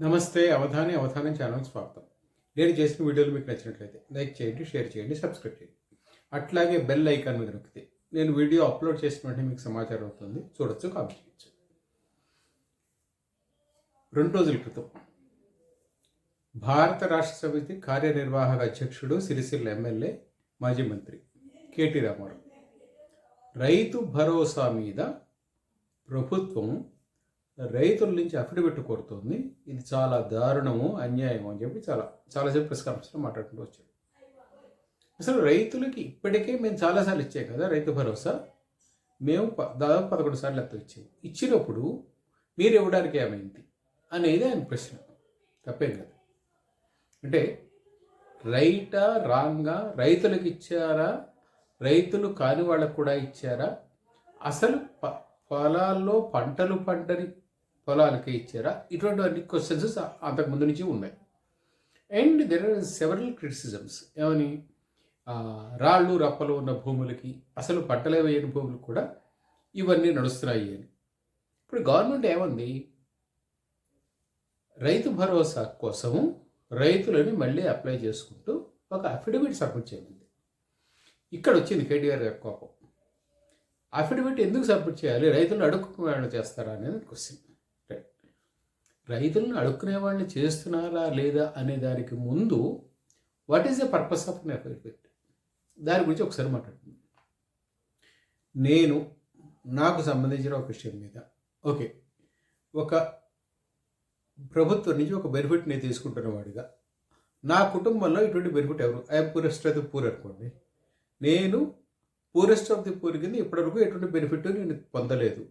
నమస్తే అవధాని అవధానం ఛానల్ స్వాగతం. నేను చేసిన వీడియోలు మీకు నచ్చినట్లయితే లైక్ చేయండి షేర్ చేయండి సబ్స్క్రైబ్ చేయండి. అట్లాగే బెల్ ఐకాన్ మీద నొక్కితే నేను వీడియో అప్లోడ్ చేసిన వెంటనే మీకు సమాచారం అవుతుంది చూడొచ్చు కామెంట్ చేయొచ్చు. రెండు రోజుల క్రితం భారత రాష్ట్ర సమితి కార్యనిర్వాహక అధ్యక్షుడు సిరిసిల్ల ఎమ్మెల్యే మాజీ మంత్రి కేటీ రామారావు. రైతు భరోసా మీద ప్రభుత్వం రైతుల నుంచి అఫిడవిట్ కోరుతోంది. ఇది చాలా దారుణము అన్యాయం అని చెప్పి చాలా చాలాసేపు ప్రెస్ కాన్ఫరెన్స్లో మాట్లాడుకుంటూ వచ్చాడు అసలు రైతులకి ఇప్పటికే మేము చాలాసార్లు ఇచ్చాం కదా రైతు భరోసా. మేము ప- దాదాపు పదకొండు సార్లు ఎంత ఇచ్చాము ఇచ్చినప్పుడు మీరు ఇవ్వడానికి ఏమైంది అనేది ఆయన ప్రశ్న. తప్పేం కదా. అంటే రైటా రాంగా రైతులకు ఇచ్చారా? రైతులు కాని వాళ్ళకు కూడా ఇచ్చారా? అసలు ప- పొలాల్లో పంటలు పంటని పొలాలకి ఇచ్చారా ఇటువంటి అన్ని క్వశ్చన్స్ అంతకు ముందు నుంచి ఉన్నాయి and there are several criticisms ఏమని రాళ్ళు రప్పలు ఉన్న భూములకి అసలు పంటలే వేయని భూములు కూడా ఇవన్నీ నడుస్తున్నాయి అని ఇప్పుడు గవర్నమెంట్ ఏమంది రైతు భరోసా కోసము రైతులని మళ్ళీ అప్లై చేసుకుంటూ ఒక అఫిడవిట్ సబ్మిట్ చేయండి ఇక్కడ వచ్చింది కేటీఆర్ గారి కోపం అఫిడవిట్ ఎందుకు సబ్మిట్ చేయాలి రైతులు అడుక్కు చేస్తారా అనేది క్వశ్చన్ రైతులను అడుక్కునే వాళ్ళని చేస్తున్నారా లేదా అనే దానికి ముందు what is the purpose of an దాని గురించి ఒకసారి మాట్లాడుతుంది నేను నాకు సంబంధించిన ఒక విషయం మీద ఓకే ఒక ప్రభుత్వం నుంచి ఒక బెనిఫిట్ నేను తీసుకుంటున్న వాడిగా. నా కుటుంబంలో ఇటువంటి బెనిఫిట్ ఎవరు? I poorest of the poor అనుకోండి. నేను పూరెస్ట్ ఆఫ్ ది పూర్ కింద ఇప్పటివరకు ఎటువంటి బెనిఫిట్ నేను పొందలేదు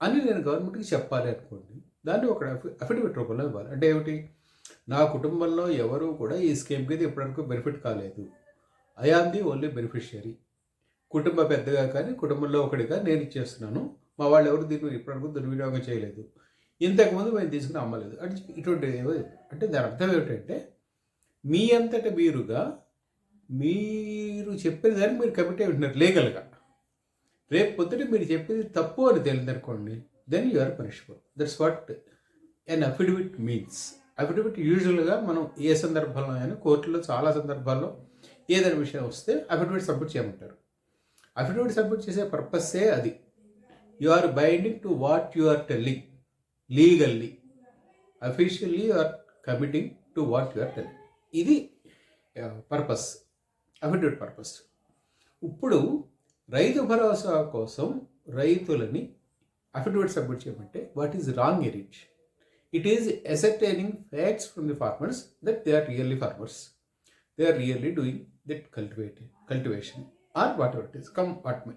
అని నేను గవర్నమెంట్కి చెప్పాలి అనుకోండి. దాన్ని ఒక అఫిడవిట్ రూపంలో ఇవ్వాలి. అంటే ఏమిటి? నా కుటుంబంలో ఎవరు కూడా ఈ స్కీమ్ కింద ఇప్పటివరకు బెనిఫిట్ కాలేదు. I am the only beneficiary కుటుంబ పెద్దగా కానీ కుటుంబంలో ఒకటిగా నేను ఇచ్చేస్తున్నాను. మా వాళ్ళు ఎవరు దీన్ని ఇప్పటివరకు దుర్వినియోగం చేయలేదు. ఇంతకుముందు మేము తీసుకుని అమ్మలేదు అంటే ఇటువంటి అంటే దాని అర్థం ఏమిటంటే మీ అంతట మీరుగా మీరు చెప్పిన దానికి మీరు కమిట్ అయి ఉంటున్నారు లీగల్గా రేపు పొద్దుట మీరు చెప్పేది తప్పు అని తెలియదనుకోండి then you are punishable that's what an affidavit means affidavit యూజువల్గా మనం ఏ సందర్భంలో అయినా కోర్టులో చాలా సందర్భాల్లో ఏదైనా విషయం వస్తే అఫిడవిట్ సబ్మిట్ చేయమంటారు. అఫిడవిట్ సబ్మిట్ చేసే పర్పస్సే అది. You are binding to what you are telling legally officially you are committing to what you are telling ఇది పర్పస్ అఫిడవిట్ పర్పస్ ఇప్పుడు రైతు భరోసా కోసం రైతులని అఫిడవిట్ సబ్మిట్ చేయమంటే what is wrong in it is ascertaining facts from the farmers that they are really farmers they are really doing that cultivate cultivation or whatever it is come what may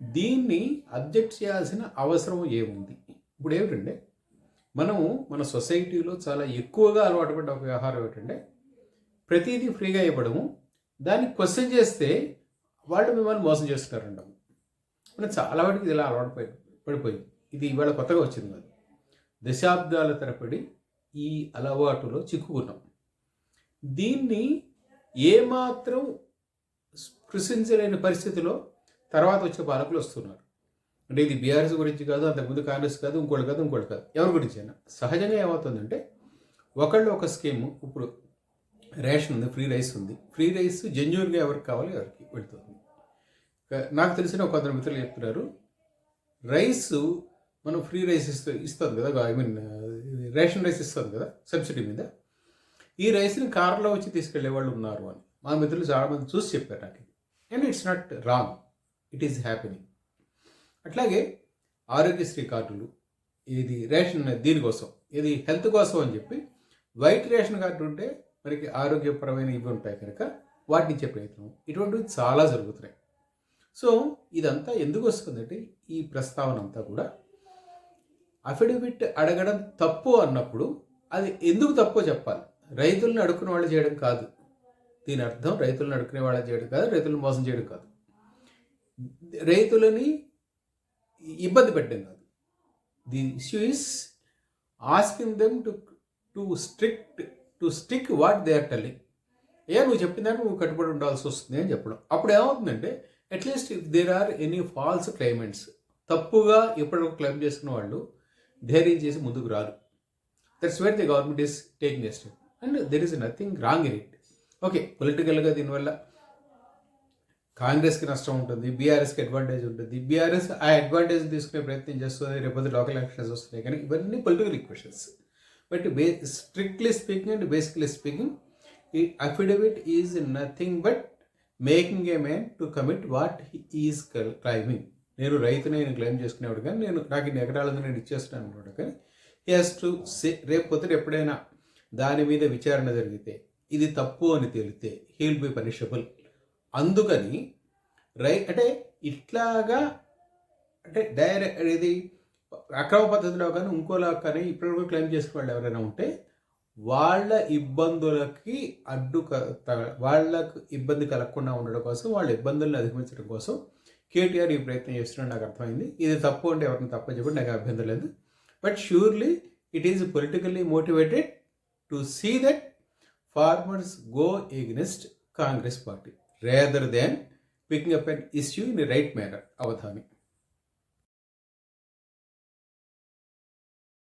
దీన్ని object చేయాల్సిన అవసరం ఏముంది? ఇప్పుడు ఏమిటంటే మనము మన సొసైటీలో చాలా ఎక్కువగా అలవాటు పడ్డ ఒక వ్యవహారం ఏమిటంటే ప్రతిదీ ఫ్రీగా ఇవ్వడము దాన్ని క్వశ్చన్ చేస్తే వాళ్ళు మిమ్మల్ని మోసం చేస్తున్నారంటాము మనం చాలా వాటికి ఇది ఇలా అలవాటు పోయాం పడిపోయింది. ఇది ఇవాళ కొత్తగా వచ్చింది కాదు దశాబ్దాల తరబడి ఈ అలవాటులో చిక్కుకున్నాం. దీన్ని ఏమాత్రం స్పృశించలేని పరిస్థితిలో తర్వాత వచ్చే పాలకులు వస్తున్నారు. అంటే ఇది బీఆర్ఎస్ గురించి కాదు అంతకుముందు కాంగ్రెస్ కాదు ఇంకోటి కాదు ఇంకోటి కాదు. ఎవరి గురించి అయినా. సహజంగా ఏమవుతుందంటే ఒకళ్ళు ఒక స్కీమ్ ఇప్పుడు రేషన్ ఉంది ఫ్రీ రైస్ ఉంది. ఫ్రీ రైస్ జెన్యున్గా ఎవరికి కావాలి ఎవరికి వెళుతుంది. నాకు తెలిసిన ఒక కొందరు మిత్రులు చెప్తున్నారు రైస్ మనం ఫ్రీ రైస్ ఇస్తూ ఇస్తుంది కదా ఐ మీన్ రేషన్ రైస్ ఇస్తుంది కదా సబ్సిడీ మీద. ఈ రైస్ని కార్లో వచ్చి తీసుకెళ్ళే వాళ్ళు ఉన్నారు అని మా మిత్రులు చాలామంది చూసి చెప్పారు నాకు. And it's not wrong it is happening అట్లాగే ఆరోగ్యశ్రీ కార్డులు ఇది రేషన్ దీనికోసం ఇది హెల్త్ కోసం అని చెప్పి వైట్ రేషన్ కార్డు ఉంటే మనకి ఆరోగ్యపరమైన ఇవి ఉంటాయి కనుక వాటిని ఇచ్చే ప్రయత్నం. ఇటువంటివి చాలా జరుగుతున్నాయి. సో ఇదంతా ఎందుకు వస్తుందంటే ఈ ప్రస్తావన అంతా కూడా అఫిడవిట్ అడగడం తప్పు అన్నప్పుడు అది ఎందుకు తప్పో చెప్పాలి. రైతులను అడుక్కునే వాళ్ళు చేయడం కాదు. దీని అర్థం రైతులను అడుక్కునే వాళ్ళు చేయడం కాదు రైతులను మోసం చేయడం కాదు. రైతులని ఇబ్బంది పెట్టడం కాదు. The issue is asking them to to strict to stick what they are telling. ఏ నువ్వు చెప్పిన దానికి నువ్వు కట్టుబడి ఉండాల్సి వస్తుంది అని చెప్పడం. అప్పుడు ఏమవుతుందంటే at least if there are any false claimants తప్పుగా ఎప్పటికో క్లైమ్ చేసుకున్న వాళ్ళు ధైర్యం చేసి ముందుకు రారు. That's where the government is taking a step and there is nothing wrong in it okay పొలిటికల్గా దీనివల్ల కాంగ్రెస్కి నష్టం ఉంటుంది బీఆర్ఎస్కి అడ్వాంటేజ్ ఉంటుంది. బీఆర్ఎస్ ఆ అడ్వాంటేజ్ తీసుకునే ప్రయత్నం చేస్తుంది రేపొద్దు లోకల్ ఎలక్షన్స్ వస్తున్నాయి. కానీ ఇవన్నీ political equations but by strictly speaking and basically speaking ఈ affidavit is nothing but making a man to commit what is claiming నేను రైతు నేను క్లెయిమ్ చేసుకునేవాడు కానీ నేను నాకు ఇన్ని ఎకరాలను నేను ఇచ్చేస్తున్నాను అనుకోడు కానీ హీ హాస్ టు సే రేపు పొద్దున ఎప్పుడైనా దాని మీద విచారణ జరిగితే ఇది తప్పు అని తేలితే హీల్ బి పనిషబుల్ అందుకని రై అంటే ఇట్లాగా అంటే డైరెక్ట్ ఇది అక్రమ పద్ధతిలో కానీ ఇంకోలా కానీ ఇప్పటివరకు క్లెయిమ్ చేసుకునే వాళ్ళు ఎవరైనా ఉంటే వాళ్ళ ఇబ్బందులకి అడ్డు వాళ్ళకు ఇబ్బంది కలగకుండా ఉండడం కోసం వాళ్ళ ఇబ్బందులను అధిగమించడం కోసం కేటీఆర్ ఈ ప్రయత్నం చేస్తున్నాడు నాకు అర్థమైంది. ఇది తప్పు అంటే ఎవరిని తప్ప చెప్పి నాకు అభ్యంతరం లేదు. But surely it is politically motivated to see that farmers go against congress party rather than picking up an issue in right manner Avadhani.